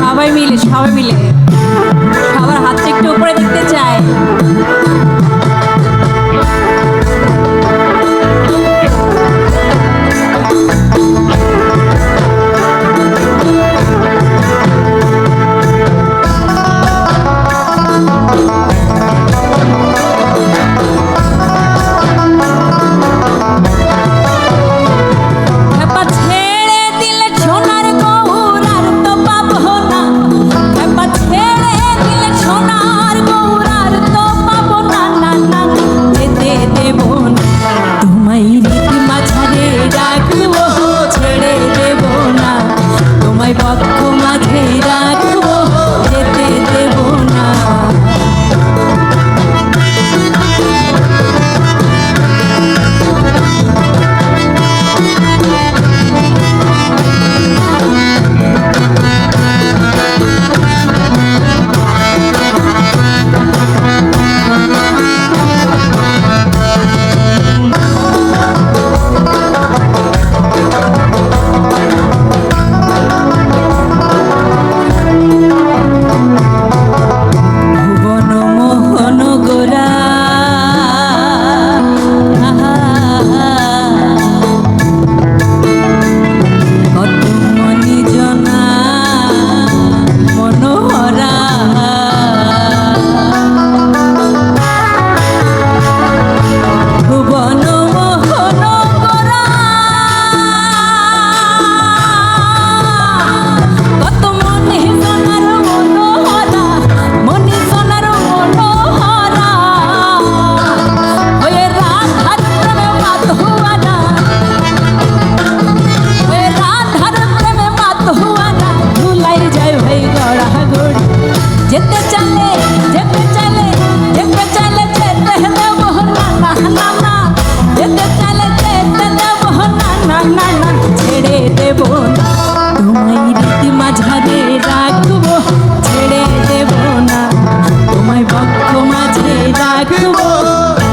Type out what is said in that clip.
সবাই মিলে সবাই মিলে মাঝে রাখব।